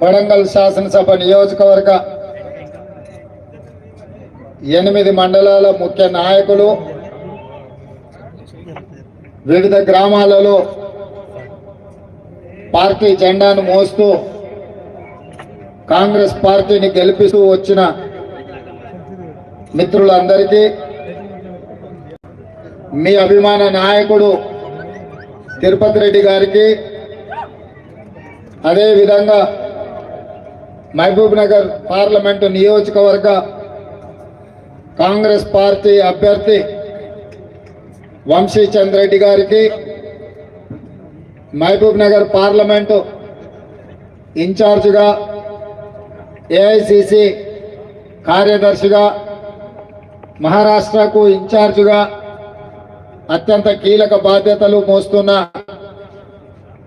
వరంగల్ శాసనసభ నియోజకవర్గ ఎనిమిది మండలాల ముఖ్య నాయకులు వివిధ గ్రామాలలో పార్టీ జెండాను మోస్తూ కాంగ్రెస్ పార్టీని గెలిపిస్తూ వచ్చిన మిత్రులందరికీ మీ అభిమాన నాయకుడు తిరుపతి రెడ్డి గారికి అదేవిధంగా మహబూబ్ నగర్ పార్లమెంటు నియోజకవర్గ కాంగ్రెస్ పార్టీ అభ్యర్థి వంశీ చంద్రెడ్డి గారికి మహబూబ్ నగర్ పార్లమెంటు ఇన్ఛార్జిగా ఏఐసిసి కార్యదర్శిగా మహారాష్ట్రకు ఇన్ఛార్జిగా అత్యంత కీలక బాధ్యతలు మోస్తున్న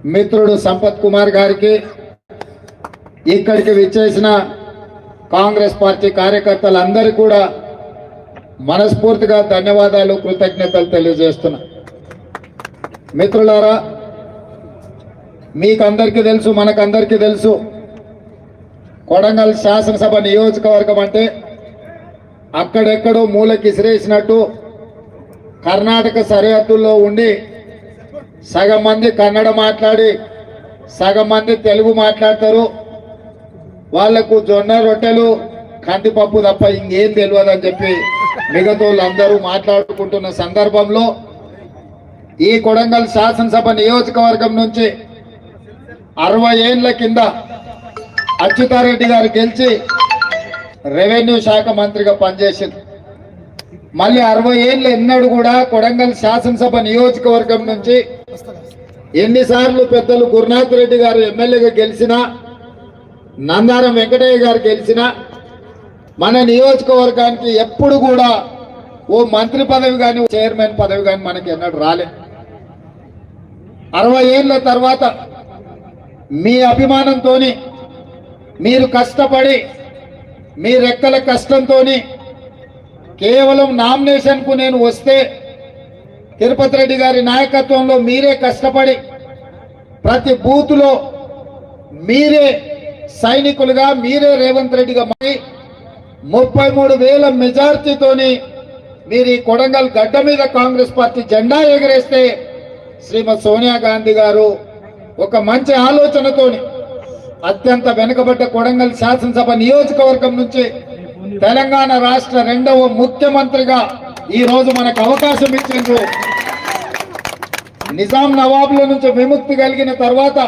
మిత్రుడు సంపత్ కుమార్ గారికి ఇక్కడికి విచ్చేసిన కాంగ్రెస్ పార్టీ కార్యకర్తలందరూ కూడా మనస్ఫూర్తిగా ధన్యవాదాలు కృతజ్ఞతలు తెలియజేస్తున్నా. మిత్రులారా మీకందరికీ తెలుసు మనకందరికీ తెలుసు కొడంగల్ శాసనసభ నియోజకవర్గం అంటే అక్కడెక్కడో మూలకి ఇసిరేసినట్టు కర్ణాటక సరిహద్దుల్లో ఉండి సగం మంది కన్నడ మాట్లాడి సగం మంది తెలుగు మాట్లాడతారు. వాళ్ళకు జొన్న రొట్టెలు కందిపప్పు తప్ప ఇంకేం తెలియదు అని చెప్పి మిగతా అందరూ మాట్లాడుకుంటున్న సందర్భంలో ఈ కొడంగల్ శాసనసభ నియోజకవర్గం నుంచి అరవై ఏళ్ళ కింద అచ్యుతారెడ్డి గారు గెలిచి రెవెన్యూ శాఖ మంత్రిగా పనిచేసింది. మళ్ళీ అరవై ఏళ్ళు ఎన్నడు కూడా కొడంగల్ శాసనసభ నియోజకవర్గం నుంచి ఎన్నిసార్లు పెద్దలు గురునాథ్ రెడ్డి గారు ఎమ్మెల్యేగా గెలిచినా నందారం వెంకటయ్య గారు గెలిచినా మన నియోజకవర్గానికి ఎప్పుడు కూడా ఓ మంత్రి పదవి కానీ చైర్మన్ పదవి కానీ మనకి ఎన్నడు రాలే. అరవై ఏళ్ళ తర్వాత మీ అభిమానంతో మీరు కష్టపడి మీ రెక్కల కష్టంతోని కేవలం నామినేషన్కు నేను వస్తే తిరుపతి రెడ్డి గారి నాయకత్వంలో మీరే కష్టపడి ప్రతి బూతులో మీరే సైనికులుగా మీరే రేవంత్ రెడ్డిగా మారి ముప్పై మూడు వేల మెజార్టీతోని మీరు ఈ కొడంగల్ గడ్డ మీద కాంగ్రెస్ పార్టీ జెండా ఎగరేస్తే శ్రీమతి సోనియా గాంధీ గారు ఒక మంచి ఆలోచనతోని అత్యంత వెనుకబడ్డ కొడంగల్ శాసనసభ నియోజకవర్గం నుంచి తెలంగాణ రాష్ట్ర రెండవ ముఖ్యమంత్రిగా ఈ రోజు మనకు అవకాశం ఇచ్చిండ్రు. నిజాం నవాబుల నుంచి విముక్తి కలిగిన తర్వాత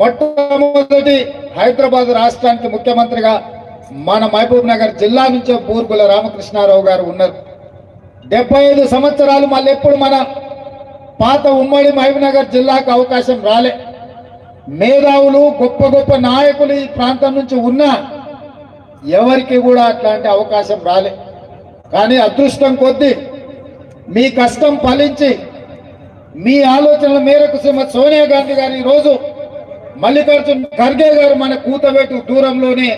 మొట్టమొదటి హైదరాబాద్ రాష్ట్రానికి ముఖ్యమంత్రిగా మన మహబూబ్ నగర్ జిల్లా నుంచే బూర్గుల రామకృష్ణారావు గారు ఉన్నారు. డెబ్బై ఐదు సంవత్సరాలు మళ్ళీ ఎప్పుడు మన పాత ఉమ్మడి మహబూబ్ నగర్ జిల్లాకు అవకాశం రాలే. మేధావులు గొప్ప గొప్ప నాయకులు ఈ ప్రాంతం నుంచి ఉన్నా ఎవరికి కూడా అట్లాంటి అవకాశం రాలే. కానీ అదృష్టం కొద్దీ మీ కష్టం ఫలించి మీ ఆలోచనల మేరకు శ్రీమతి సోనియా గాంధీ గారు ఈరోజు మల్లికార్జున్ ఖర్గే గారు మన కూతవేటు దూరంలోనే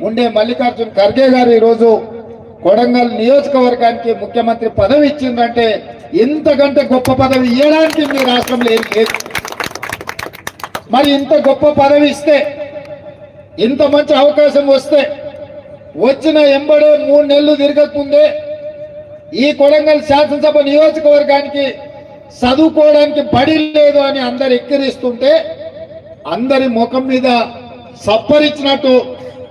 ఉండే మల్లికార్జున్ ఖర్గే గారు ఈరోజు కొడంగల్ నియోజకవర్గానికి ముఖ్యమంత్రి పదవి ఇచ్చిందంటే ఇంతకంటే గొప్ప పదవి ఇవ్వడానికి మీ రాష్ట్రంలో ఏం లేదు. మరి ఇంత గొప్ప పదవి ఇస్తే ఇంత మంచి అవకాశం వస్తే వచ్చిన ఎంబడే మూడు నెలలు తిరగకముందే ఈ కొడంగల్ శాసనసభ నియోజకవర్గానికి చదువుకోవడానికి బడి లేదు అని అందరు ఎక్కిరిస్తుంటే అందరి ముఖం మీద సప్పరిచ్చినట్టు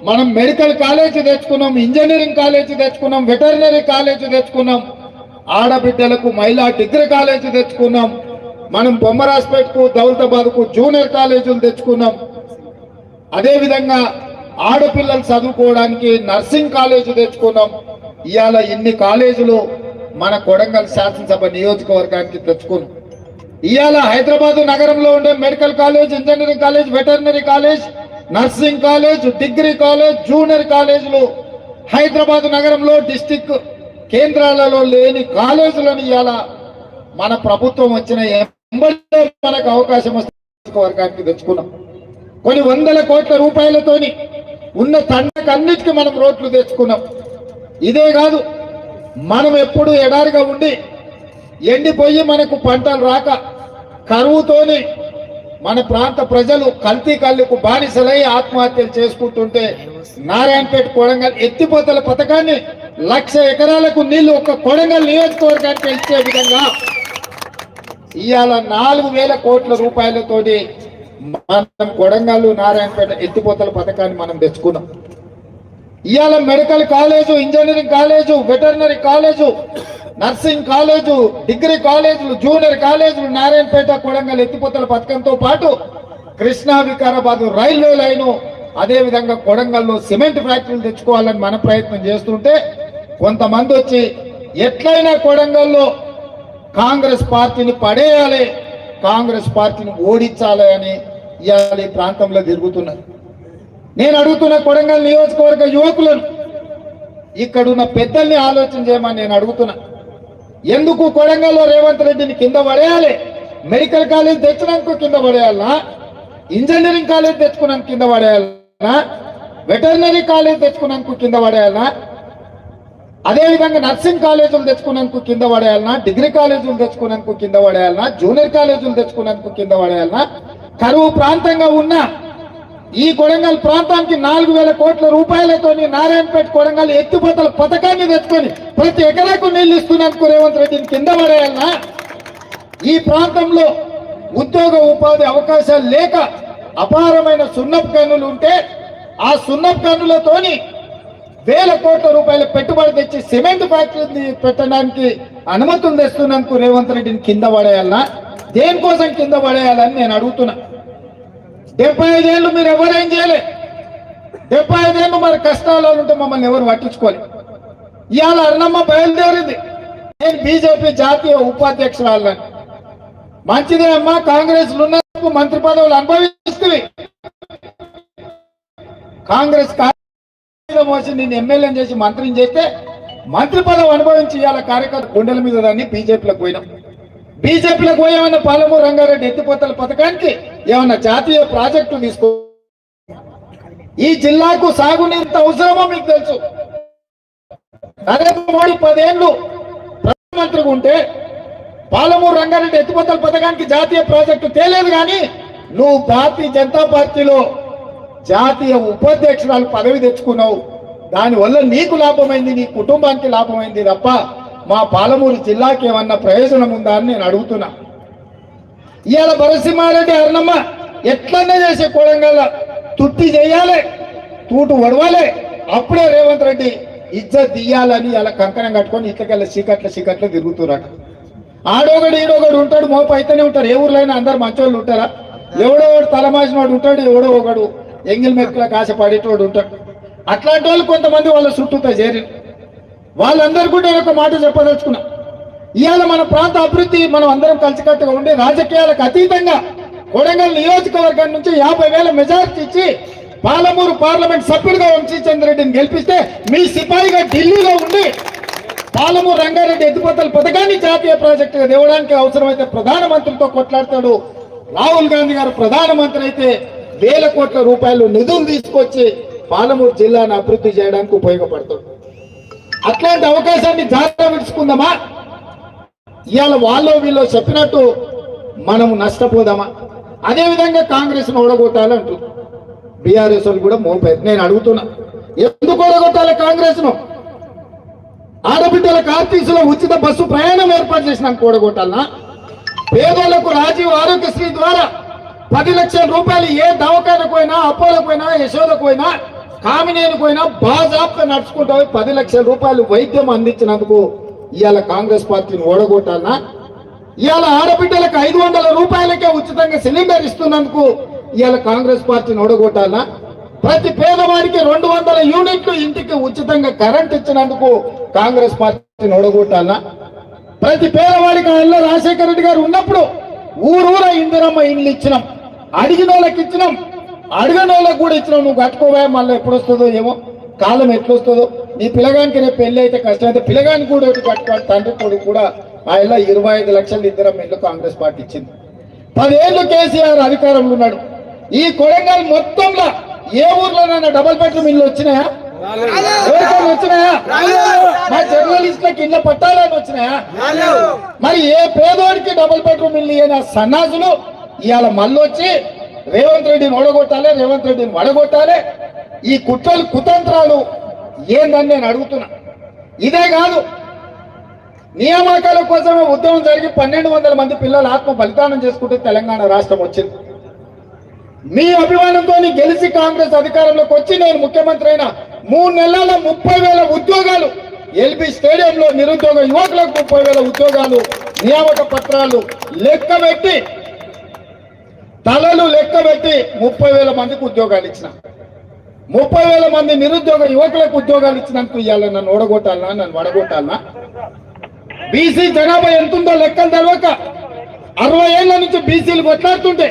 మనం మెడికల్ కాలేజీ తెచ్చుకున్నాం ఇంజనీరింగ్ కాలేజీ తెచ్చుకున్నాం వెటర్నరీ కాలేజీ తెచ్చుకున్నాం ఆడబిడ్డలకు మహిళా డిగ్రీ కాలేజీ తెచ్చుకున్నాం మనం బొమ్మరాజ్పేట్కు దౌలతాబాద్కు జూనియర్ కాలేజీలు తెచ్చుకున్నాం. అదేవిధంగా ఆడపిల్లలు చదువుకోవడానికి నర్సింగ్ కాలేజీ తెచ్చుకున్నాం. ఇవాళ ఇన్ని కాలేజీలు మన కొడంగల్ శాసనసభ నియోజకవర్గానికి తెచ్చుకున్నాం. ఇవాళ హైదరాబాద్ నగరంలో ఉండే medical college engineering college veterinary college nursing college degree college junior కాలేజీలు హైదరాబాద్ నగరంలో డిస్టిక్ కేంద్రాలలో లేని కాలేజీలను ఇవాళ మన ప్రభుత్వం వచ్చిన ఎంబడే మనకు అవకాశం వస్తే నియోజకవర్గానికి తెచ్చుకున్నాం. కొన్ని వందల కోట్ల రూపాయలతోని ఉన్న తండకన్నిటికీ మనం రోడ్లు తెచ్చుకున్నాం. ఇదే కాదు మనం ఎప్పుడు ఎడారిగా ఉండి ఎండిపోయి మనకు పంటలు రాక కరువుతోని మన ప్రాంత ప్రజలు కల్తీ కళ్ళుకు బానిసలై ఆత్మహత్యలు చేసుకుంటుంటే నారాయణపేట కొడంగల్ ఎత్తిపోతల పథకాన్ని లక్ష ఎకరాలకు నీళ్ళు ఒక కొడంగల్ నియోజకవర్గానికి ఇచ్చే విధంగా ఇవాళ నాలుగు వేల కోట్ల రూపాయలతోటి మనం కొడంగల్ నారాయణపేట ఎత్తిపోతల పథకాన్ని మనం తెచ్చుకున్నాం. ఇవాళ medical college engineering college veterinary college nursing college degree కాలేజీలు జూనియర్ కాలేజీలు నారాయణపేట కొడంగల్ ఎత్తిపోతల పథకంతో పాటు కృష్ణా వికారాబాద్ రైల్వే లైను అదే విధంగా కొడంగల్లో సిమెంట్ ఫ్యాక్టరీలు తెచ్చుకోవాలని మన ప్రయత్నం చేస్తుంటే కొంతమంది వచ్చి ఎట్లయినా కొడంగల్లో కాంగ్రెస్ పార్టీని పడేయాలి కాంగ్రెస్ పార్టీని ఓడించాలి అని ఇవాళ ఈ ప్రాంతంలో తిరుగుతున్నారు. నేను అడుగుతున్న కొడంగల్ నియోజకవర్గ యువకులను ఇక్కడున్న పెద్దల్ని ఆలోచన చేయమని నేను అడుగుతున్నా. ఎందుకు కొడంగల్లో రేవంత్ రెడ్డిని కింద పడేయాలి? మెడికల్ కాలేజ్ తెచ్చినందుకు కింద పడేయాలనా ఇంజనీరింగ్ కాలేజ్ తెచ్చుకున్నాను కింద పడేయాలనా వెటర్నరీ కాలేజ్ తెచ్చుకున్నందుకు కింద పడేయాలనా అదే విధంగా నర్సింగ్ కాలేజీలు తెచ్చుకున్నందుకు కింద పడేయాలనా డిగ్రీ కాలేజీలు తెచ్చుకున్నందుకు కింద పడేయాలనా జూనియర్ కాలేజీలు తెచ్చుకున్నందుకు కింద పడేయాలనా కరువు ప్రాంతంగా ఉన్న ఈ కొడంగల్ ప్రాంతానికి నాలుగు వేల కోట్ల రూపాయలతోని నారాయణపేట కొడంగల్ ఎత్తిపోతల పథకాన్ని తెచ్చుకొని ప్రతి ఎకరాకు నీళ్ళు ఇస్తున్నందుకు రేవంత్ రెడ్డిని కింద పడేయాలన్నా ఈ ప్రాంతంలో ఉద్యోగ ఉపాధి అవకాశాలు లేక అపారమైన సున్నపు కన్నులు ఉంటే ఆ సున్నపు కన్నులతోని వేల కోట్ల రూపాయల పెట్టుబడి తెచ్చి సిమెంట్ ఫ్యాక్టరీ పెట్టడానికి అనుమతులు తెస్తున్నందుకు రేవంత్ రెడ్డిని కింద పడేయాలన్నా దేనికోసం కింద పడేయాలని నేను అడుగుతున్నా. డెబ్బై ఐదేళ్ళు మీరు ఎవరేం చేయలే. డెబ్బై ఐదేళ్ళు మరి కష్టాల్లో ఉంటే మమ్మల్ని ఎవరు పట్టించుకోలేదు ఇవాళ అర్ణమ్మ బయలుదేరింది. నేను బీజేపీ జాతీయ ఉపాధ్యక్షురాలని. మంచిదే అమ్మా కాంగ్రెస్ ఉన్నందుకు మంత్రి పదవులు అనుభవిస్తుంది కాంగ్రెస్ మోసి నేను ఎమ్మెల్యేని చేసి మంత్రిని చేస్తే మంత్రి పదవి అనుభవించి ఇవాళ కార్యకర్త గుండెల మీద దాన్ని బీజేపీలోకి పోయినాం. బీజేపీలకు పోయి ఏమన్నా పాలమూరు రంగారెడ్డి ఎత్తిపోతల పథకానికి ఏమన్నా జాతీయ ప్రాజెక్టు తీసుకో. ఈ జిల్లాకు సాగునీరు అవసరమో మీకు తెలుసు. నరేంద్ర మోడీ పదేళ్ళు ప్రధానమంత్రిగా ఉంటే పాలమూరు రంగారెడ్డి ఎత్తిపోతల పథకానికి జాతీయ ప్రాజెక్టు తేలేదు కానీ నువ్వు భారతీయ జనతా పార్టీలో జాతీయ ఉపాధ్యక్షురాలు పదవి తెచ్చుకున్నావు. దానివల్ల నీకు లాభమైంది నీ కుటుంబానికి లాభమైంది తప్ప మా పాలమూరు జిల్లాకి ఏమన్నా ప్రయోజనం ఉందా అని నేను అడుగుతున్నా. ఇవాళ భరసింహారెడ్డి అరుణమ్మ ఎట్లన్నా చేసే కొడంగల్ తుట్టి చేయాలి తూటు వడవాలి అప్పుడే రేవంత్ రెడ్డి ఇజ్జత్ తీయాలని ఇలా కంకణం కట్టుకొని ఇట్లకెళ్ళ చీకట్ల చీకట్ల తిరుగుతున్నారు ఆడోగడు ఈడోగడు ఉంటాడు మోపు అయితేనే ఉంటారు ఏ ఊర్లైనా అందరు మంచోళ్ళు ఉంటారా? ఎవడో ఒకడు తలమాసినోడు ఉంటాడు ఎవడో ఒకడు ఎంగిల్ మెక్కులకు ఆశపడేటోడు ఉంటాడు. అట్లాంటి వాళ్ళు కొంతమంది వాళ్ళ చుట్టూతో చేరి వాళ్ళందరూ కూడా నేను ఒక మాట చెప్పదలుచుకున్నా. ఇవాళ మన ప్రాంత అభివృద్ధి మనం అందరం కలిసికట్టుగా ఉండి రాజకీయాలకు అతీతంగా కొడంగల్ నియోజకవర్గం నుంచి యాభై వేల మెజార్టీ ఇచ్చి పాలమూరు పార్లమెంట్ సభ్యుడిగా వంశీచంద్రెడ్డిని గెలిపిస్తే మీ సిపాయిగా ఢిల్లీలో ఉండి పాలమూరు రంగారెడ్డి ఎత్తిపోతల పథకాన్ని జాతీయ ప్రాజెక్టుగా దేవడానికి అవసరమైతే ప్రధానమంత్రితో కొట్లాడతాడు. రాహుల్ గాంధీ గారు ప్రధానమంత్రి అయితే వేల కోట్ల రూపాయలు నిధులు తీసుకొచ్చి పాలమూరు జిల్లాను అభివృద్ధి చేయడానికి ఉపయోగపడతాడు. అట్లాంటి అవకాశాన్ని జాగ్రత్త విడుచుకుందామా ఇవాళ వాళ్ళు వీళ్ళు చెప్పినట్టు మనము నష్టపోదామా? అదే విధంగా కాంగ్రెస్ను ఓడగొట్టాలంటూ బీఆర్ఎస్ వాళ్ళు కూడా మోపారు నేను అడుగుతున్నా. ఎందుకు ఓడగొట్టాలి కాంగ్రెస్ను? ఆడబిడ్డల కార్తీసులో ఉచిత బస్సు ప్రయాణం ఏర్పాటు చేసినాక ఓడగొట్టాలనా? పేదోళ్ళకు రాజీవ్ ఆరోగ్యశ్రీ ద్వారా పది లక్షల రూపాయలు ఏ దవాఖానకు పోయినా అప్పోలకు పోయినా యశోదకు పోయినా కామినేని పోయినా బాజాప్గా నడుచుకుంటూ పది లక్షల రూపాయలు వైద్యం అందించినందుకు ఇవాళ కాంగ్రెస్ పార్టీని ఓడగొట్టాలనా? ఇవాళ ఆడబిడ్డలకు ఐదు వందల రూపాయలకే ఉచితంగా సిలిండర్ ఇస్తున్నందుకు ఇవాళ కాంగ్రెస్ పార్టీని ఓడగొట్టాలనా? ప్రతి పేదవాడికి రెండు వందల యూనిట్లు ఇంటికి ఉచితంగా కరెంట్ ఇచ్చినందుకు కాంగ్రెస్ పార్టీని ఓడగొట్టాలనా? ప్రతి పేదవాడికి ఆ రాజశేఖర రెడ్డి గారు ఉన్నప్పుడు ఊరూర ఇందిరమ్మ ఇండ్లు ఇచ్చినాం అడిగిన వాళ్ళకి ఇచ్చినాం అడిగిన వాళ్ళకి కూడా ఇచ్చినాం నువ్వు కట్టుకోవా మళ్ళీ ఎప్పుడు వస్తుందో ఏమో కాలం ఎట్లా వస్తుందో నీ పిల్లగానికి రేపు పెళ్ళి అయితే కష్టం అయితే పిల్లగానికి కూడా ఒకటి కట్టుకోవాలి తండ్రి కొడుకు కూడా ఆ ఇళ్ళ ఇరవై ఐదు లక్షలు ఇందిరమ్మ ఇల్లు కాంగ్రెస్ పార్టీ ఇచ్చింది. పదేళ్ళు కేసీఆర్ అధికారంలో ఉన్నాడు. ఈ కొడంగల్ మొత్తంలో ఏ ఊర్లోనైనా డబల్ బెడ్రూమ్ ఇల్లు వచ్చినాయా? వచ్చినాయా? మా జర్నలిస్టులకు ఇళ్ళ పట్టాలని వచ్చినాయా? మరి ఏ పేదోడికి డబుల్ బెడ్రూమ్ ఇల్లు అయిన సన్నాసులు ఇవాళ మళ్ళొచ్చి రేవంత్ రెడ్డిని ఓడగొట్టాలి రేవంత్ రెడ్డిని వడగొట్టాలి. ఈ కుట్రలు కుతంత్రాలు ఏందని నేను అడుగుతున్నా. ఇదే కాదు నియామకాల కోసమే ఉద్యమం జరిగి పన్నెండు వందల మంది పిల్లలు ఆత్మ బలిదానం చేసుకుంటే తెలంగాణ రాష్ట్రం వచ్చింది. మీ అభిమానంతో గెలిచి కాంగ్రెస్ అధికారంలోకి వచ్చి నేను ముఖ్యమంత్రి అయిన మూడు నెలల ముప్పై వేల ఉద్యోగాలు ఎల్బి స్టేడియంలో నిరుద్యోగ యువకులకు ముప్పై వేల ఉద్యోగాలు నియామక పత్రాలు లెక్క పెట్టి తలలు లెక్క పెట్టి ముప్పై వేల మందికి ఉద్యోగాలు ఇచ్చిన. ముప్పై వేల మంది నిరుద్యోగ యువకులకు ఉద్యోగాలు ఇచ్చినందుకు ఇవాళ నన్ను ఓడగొట్టాలనా నన్ను వడగొట్టాలనా బీసీ జనాభా ఎంతుందో లెక్కలు తెలవక అరవై ఏళ్ళ నుంచి బీసీలు కొట్లాడుతుంటే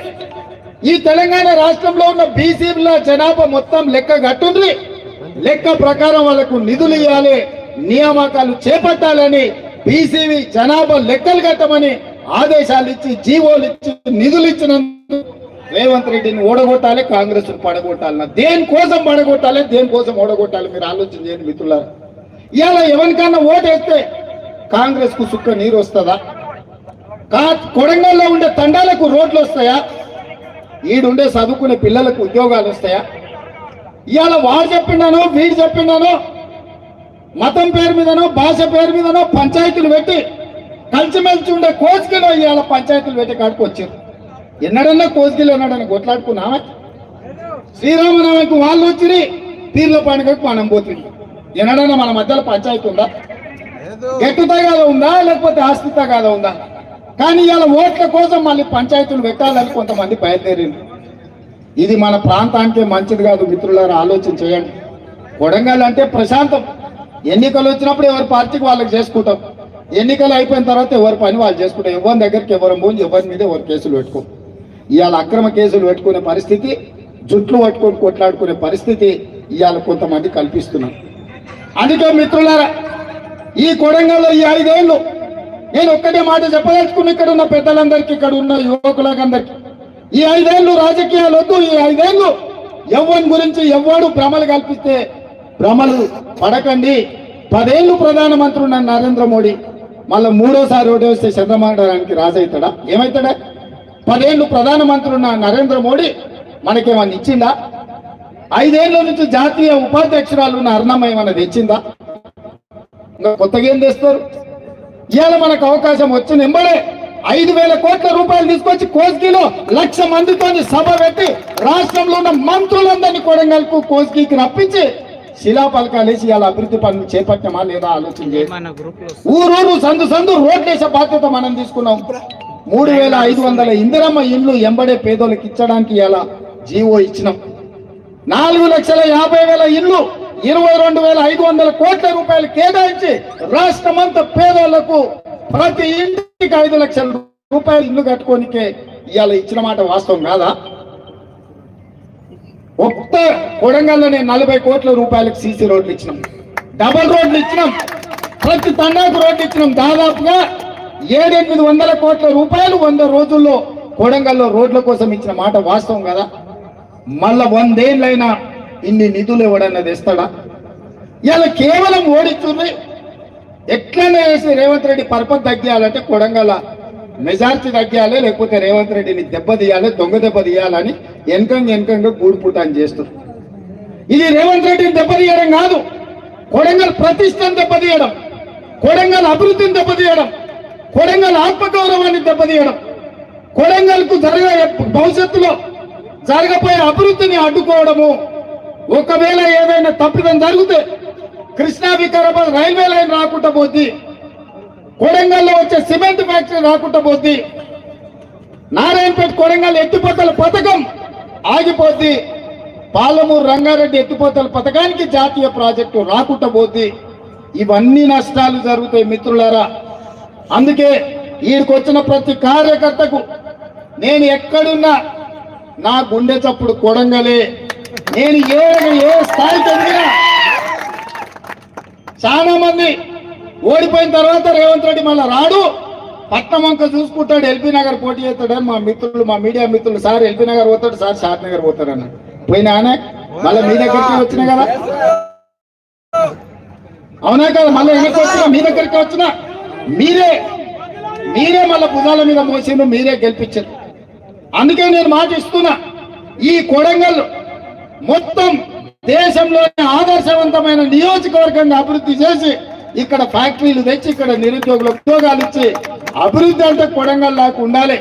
ఈ తెలంగాణ రాష్ట్రంలో ఉన్న బీసీల జనాభా మొత్తం లెక్క కట్టుంది. లెక్క ప్రకారం వాళ్ళకు నిధులు ఇవ్వాలి నియామకాలు చేపట్టాలని బీసీ జనాభా లెక్కలు కట్టమని ఆదేశాలు ఇచ్చి జీవోలు ఇచ్చి నిధులు ఇచ్చినందుకు రేవంత్ రెడ్డిని ఓడగొట్టాలి కాంగ్రెస్ పడగొట్టాలి. దేనికోసం పడగొట్టాలి దేనికోసం ఓడగొట్టాలి? మీరు ఆలోచన చేయండి మిత్రులారా. ఇవాళ ఎవరికన్నా ఓటేస్తే కాంగ్రెస్కు సుక్క నీరు వస్తుందా? కా కొడంగల్లో ఉండే తండాలకు రోడ్లు వస్తాయా? ఈడుండే చదువుకునే పిల్లలకు ఉద్యోగాలు వస్తాయా? ఇవాళ వాడు చెప్పిండానో వీడు చెప్పిండానో మతం పేరు మీదనో భాష పేరు మీదనో పంచాయతీలు పెట్టి కలిసిమెలిసి ఉండే కోచ్కి ఇవాళ పంచాయతీలు పెట్టి కాడికి వచ్చారు. ఎన్నడన్నా కోసుకిలో ఎన్నడన్నా కొట్లాడుకున్నావా? శ్రీరామనవమికి వాళ్ళు వచ్చి పీర్ల పండుగకు మనం పోతుంది ఎన్నడన్నా మన మధ్యలో పంచాయతీ ఉందా? గట్టు తగాద ఉందా లేకపోతే ఆస్తి తగాద ఉందా? కానీ ఇవాళ ఓట్ల కోసం మళ్ళీ పంచాయతీలు పెట్టాలని కొంతమంది బయలుదేరింది ఇది మన ప్రాంతానికే మంచిది కాదు మిత్రులారా ఆలోచన చేయండి. కొడంగల్ అంటే ప్రశాంతం. ఎన్నికలు వచ్చినప్పుడు ఎవరి పార్టీకి వాళ్ళకి చేసుకుంటాం. ఎన్నికలు అయిపోయిన తర్వాత ఎవరి పని వాళ్ళు చేసుకుంటాం. ఎవరి దగ్గరికి ఎవరు పోయి ఎవరి మీద ఎవరు కేసులు పెట్టుకో. ఇవాళ అక్రమ కేసులు పెట్టుకునే పరిస్థితి జుట్లు పట్టుకొని కొట్లాడుకునే పరిస్థితి ఇవాళ కొంతమంది కల్పిస్తున్నారు. అందుకే మిత్రులారా ఈ కొడంగల్లో ఈ ఐదేళ్ళు నేను ఒక్కటే మాట చెప్పదలుచుకుని ఇక్కడ ఉన్న పెద్దలందరికీ ఇక్కడ ఉన్న యువకులందరికీ ఈ ఐదేళ్ళు రాజకీయాలు వద్దు ఈ ఐదేళ్ళు ఎవ్వని గురించి ఎవడు భ్రమలు కల్పిస్తే భ్రమలు పడకండి. పదేళ్ళు ప్రధానమంత్రి ఉన్న నరేంద్ర మోడీ మళ్ళీ మూడోసారి ఓటు వస్తే చంద్రబాబు రాజవుతాడా ఏమవుతాడా పదేళ్ళు ప్రధానమంత్రి ఉన్న నరేంద్ర మోడీ మనకేమన్నా ఇచ్చిందా? ఐదేళ్ళ నుంచి జాతీయ ఉపాధ్యక్షురాలు ఉన్న అరుణమ్మ ఏమన్నా తెచ్చిందా? ఇంకా కొత్తగా ఏం తెస్తారు? ఇవాళ మనకు అవకాశం వచ్చిన ఎంబడే ఐదు వేల కోట్ల రూపాయలు తీసుకొచ్చి కోస్గిలో లక్ష మందితో సభ పెట్టి రాష్ట్రంలో ఉన్న మంత్రులందరినీ కొడంగల్కు కోస్గికి రప్పించి శిలాపలకాలు వేసి ఇవాళ అభివృద్ధి పనులు చేపట్టామా లేదా ఆలోచన చేయాలి ఊరూరు సందు సందు రోడ్లేసే బాధ్యత మనం తీసుకున్నాం. మూడు వేల ఐదు వందల ఇందిరమ్మ ఇండ్లు ఎంబడే పేదోళ్ళకి ఇచ్చడానికి ఇలా జీవో ఇచ్చినాం. నాలుగు లక్షల యాభై వేల ఇల్లు ఇరవై రెండు వేల ఐదు వందల కోట్ల రూపాయలు కేటాయించి రాష్ట్రమంతా పేదోళ్ళకు ప్రతి ఇంటికి ఐదు లక్షల రూపాయలు ఇల్లు కట్టుకోనికే ఇవాళ ఇచ్చిన మాట వాస్తవం కాదా? ఒక్క కొడంగల్లోనే నలభై కోట్ల రూపాయలకు సీసీ రోడ్లు ఇచ్చినాం. డబల్ రోడ్లు ఇచ్చినాం. ప్రతి తండాకు రోడ్లు ఇచ్చినాం. దాదాపుగా ఏడెనిమిది వందల కోట్ల రూపాయలు వంద రోజుల్లో కొడంగల్లో రోడ్ల కోసం ఇచ్చిన మాట వాస్తవం కదా? మళ్ళా వందేళ్ళైనా ఇన్ని నిధులు ఎవడన్నా తెస్తాడా? ఇలా కేవలం ఓడిస్తుంది ఎట్లనే వేసి రేవంత్ రెడ్డి పరపతి తగ్గియాలంటే కొడంగల్ మెజార్టీ తగ్గియాలి లేకపోతే రేవంత్ రెడ్డిని దెబ్బతీయాలి దొంగ దెబ్బ తీయాలని వెనకంగా వెనకంగా గూడుపుటాన్ని చేస్తుంది ఇది రేవంత్ రెడ్డిని దెబ్బతీయడం కాదు కొడంగల్ ప్రతిష్టను దెబ్బతీయడం కొడంగల్ అభివృద్ధిని దెబ్బతీయడం కొడంగల్ ఆత్మగౌరవాన్ని దెబ్బతీయడం కొడంగల్కు జరగే భవిష్యత్తులో జరగబోయే అభివృద్ధిని అడ్డుకోవడము ఒకవేళ ఏదైనా తప్పిదం జరిగితే కృష్ణా వికారాబాద్ రైల్వే లైన్ రాకుండా పోద్ది కొడంగల్లో వచ్చే సిమెంట్ ఫ్యాక్టరీ రాకుండా పోద్ది నారాయణపేట కొడంగల్ ఎత్తిపోతల పథకం ఆగిపోద్ది పాలమూరు రంగారెడ్డి ఎత్తిపోతల పథకానికి జాతీయ ప్రాజెక్టు రాకుండా పోద్ది. ఇవన్నీ నష్టాలు జరుగుతాయి మిత్రులారా. అందుకే ఈడికి వచ్చిన ప్రతి కార్యకర్తకు నేను ఎక్కడున్నా నా గుండె చప్పుడు కొడంగలే. నేను ఏ ఏ స్థాయికి ఎదిగినా చాలా మంది ఓడిపోయిన తర్వాత రేవంత్ రెడ్డి మళ్ళీ రాడు. పట్నం వంక చూసుకుంటాడు ఎల్బీ నగర్ పోటీ చేస్తాడని మా మిత్రులు మా మీడియా మిత్రులు సార్ ఎల్బీ నగర్ పోతాడు సార్ షాద్ నగర్ పోతాడు అన్నాడు. పోయినా మళ్ళీ మీ దగ్గరికి వచ్చినా కదా? అవునా కదా? మళ్ళీ వెనక్కి వచ్చినా? మీ దగ్గరికి వచ్చినా? మీరే మీరే మళ్ళీ భుజాల మీద మోసిండ్రు మీరే గెలిపించారు. అందుకే నేను మాట ఇస్తున్నా ఈ కొడంగల్ మొత్తం దేశంలోనే ఆదర్శవంతమైన నియోజకవర్గంగా అభివృద్ధి చేసి ఇక్కడ ఫ్యాక్టరీలు తెచ్చి ఇక్కడ నిరుద్యోగులకు ఉద్యోగాలు ఇచ్చి అభివృద్ధి అంటే కొడంగల్ లాగా ఉండాలి.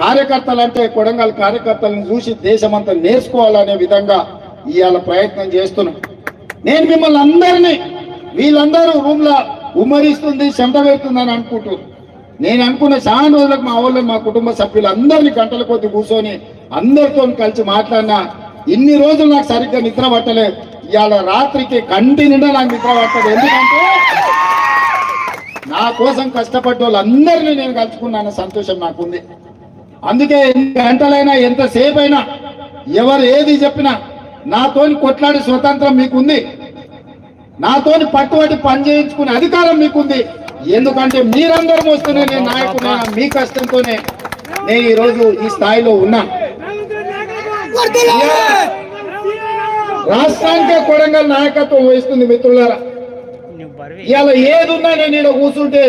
కార్యకర్తలు అంటే కొడంగల్ కార్యకర్తలను చూసి దేశమంతా నేర్చుకోవాలనే విధంగా ఇవాళ ప్రయత్నం చేస్తున్నాం. నేను మిమ్మల్ని అందరినీ వీళ్ళందరూ రూమ్లో ఉమ్మరిస్తుంది చెమట పెడుతుందని అనుకుంటూ. నేను అనుకున్న చాలా రోజులకు మా వాళ్ళు మా కుటుంబ సభ్యులు అందరినీ గంటల కొద్ది కూర్చొని అందరితో కలిసి మాట్లాడినా ఇన్ని రోజులు నాకు సరిగ్గా నిద్ర పట్టలేదు. ఇవాళ రాత్రికి కంటి నిండా నాకు నిద్ర పట్టదు ఎందుకంటే నా కోసం కష్టపడ్డ వాళ్ళందరినీ నేను కలుసుకున్నాను సంతోషం నాకుంది. అందుకే ఎన్ని గంటలైనా ఎంతసేపు అయినా ఎవరు ఏది చెప్పినా నాతోని కొట్లాడే స్వతంత్రం మీకుంది. నాతోని పట్టుబట్టి పని చేయించుకునే అధికారం మీకుంది. ఎందుకంటే మీరందరూ వస్తూనే నేను నాయకుడు మీ కష్టంతోనే నేను ఈ రోజు ఈ స్థాయిలో ఉన్నా. రాష్ట్రానికే కొడంగల్ నాయకత్వం వహిస్తుంది మిత్రులారా. ఇవాళ ఏదున్నా నేను ఈడ కూర్చుంటే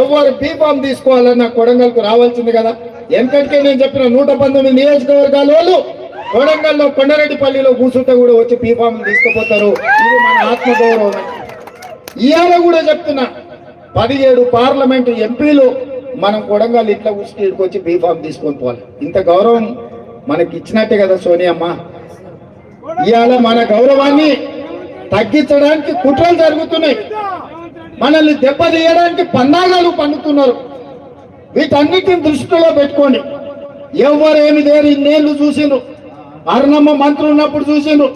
ఎవరు బీఫామ్ తీసుకోవాలన్నా కొడంగల్కు రావాల్సింది కదా. ఎందుకంటే నేను చెప్పిన నూట పంతొమ్మిది నియోజకవర్గాల వాళ్ళు కొడంగల్లో కొండరెడ్డిపల్లిలో కూర్చుంటే కూడా వచ్చి బీఫామ్ తీసుకుపోతారు. ఇది మన ఆత్మగౌరవం. ఇవాళ కూడా చెప్తున్నా పదిహేడు పార్లమెంట్ ఎంపీలు మనం కొడంగల్ ఇట్లా కూర్చుని వచ్చి బీఫామ్ తీసుకొని పోవాలి. ఇంత గౌరవం మనకి ఇచ్చినట్టే కదా సోనియమ్మ. ఇవాళ మన గౌరవాన్ని తగ్గించడానికి కుట్రలు జరుగుతున్నాయి. మనల్ని దెబ్బతీయడానికి పన్నాగాలు పండుతున్నారు. వీటన్నిటిని దృష్టిలో పెట్టుకోండి. ఎవరేమి దేని ఇన్నేళ్ళు చూసిండ్రు. అరుణమ్మ మంత్రి ఉన్నప్పుడు చూసిండ్రు.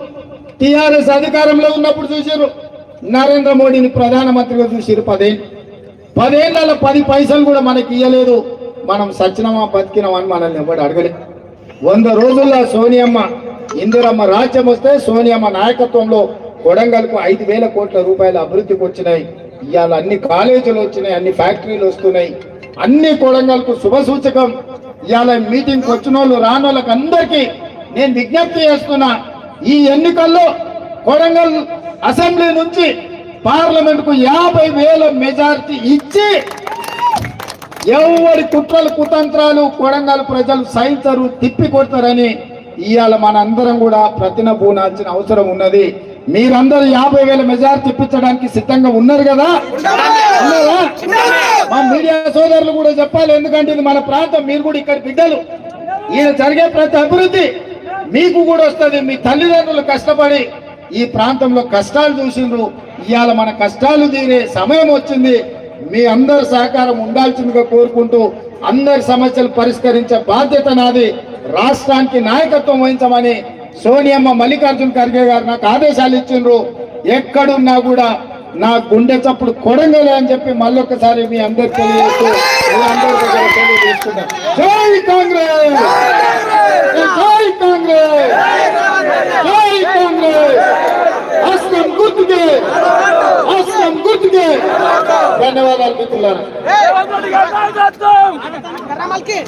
టిఆర్ఎస్ అధికారంలో ఉన్నప్పుడు చూసారు నరేంద్ర మోడీని ప్రధానమంత్రిగా చూసిరు పదేళ్ళు పదేళ్ళలో పది పైసలు కూడా మనకి ఇయ్యలేదు. మనం సచ్చినమా బతికినామని మనల్ని ఎవరు అడగలేదు వంద రోజుల్లో సోనియమ్మ ఇందిరమ్మ రాజ్యం వస్తే సోనియమ్మ నాయకత్వంలో కొడంగల్కు ఐదు వేల కోట్ల రూపాయల అభివృద్ధికి వచ్చినాయి. ఇవాళ అన్ని కాలేజీలు వచ్చినాయి అన్ని ఫ్యాక్టరీలు వస్తున్నాయి. అన్ని కొడంగల్కు శుభ సూచకం ఇవాళ మీటింగ్కి వచ్చిన వాళ్ళు రాని వాళ్ళకి అందరికీ నేను విజ్ఞప్తి చేస్తున్నా ఈ ఎన్నికల్లో కొడంగల్ అసెంబ్లీ నుంచి పార్లమెంట్కు యాభై వేల మెజారిటీ ఇచ్చి ఎవరి కుట్రలు కుతంత్రాలు కొడంగల్ ప్రజలు సహించరు తిప్పి కొడతారని ఇవాళ మనందరం కూడా ప్రతిన పూనాల్సిన అవసరం ఉన్నది. మీరందరూ యాభై వేల మెజారిటీ ఇప్పించడానికి సిద్ధంగా ఉన్నారు కదా? ఉన్నారా? మా మీడియా సోదరులు కూడా చెప్పాలి ఎందుకంటే ఇది మన ప్రాంతం మీరు కూడా ఇక్కడ బిడ్డలు. ఈయన జరిగే ప్రతి అభివృద్ధి మీకు కూడా వస్తుంది. మీ తల్లిదండ్రులు కష్టపడి ఈ ప్రాంతంలో కష్టాలు చూసిండ్రు. ఇవాళ మన కష్టాలు తీరే సమయం వచ్చింది. మీ అందరి సహకారం ఉండాల్సిందిగా కోరుకుంటూ అందరి సమస్యలు పరిష్కరించే బాధ్యత నాది. రాష్ట్రానికి నాయకత్వం వహించమని సోనియమ్మ మల్లికార్జున ఖర్గే గారు నాకు ఆదేశాలు ఇచ్చిండ్రు. ఎక్కడున్నా కూడా నా గుండె చప్పుడు కొడంగలే అని చెప్పి మళ్ళొకసారి మీ అందరికి తెలియజేస్తూ జై కాంగ్రెస్! జై కాంగ్రెస్! జై కాంగ్రెస్! హస్తం గుర్తుకే! హస్తం గుర్తుకే! ధన్యవాదాలు మిత్రులారా. రమల్కి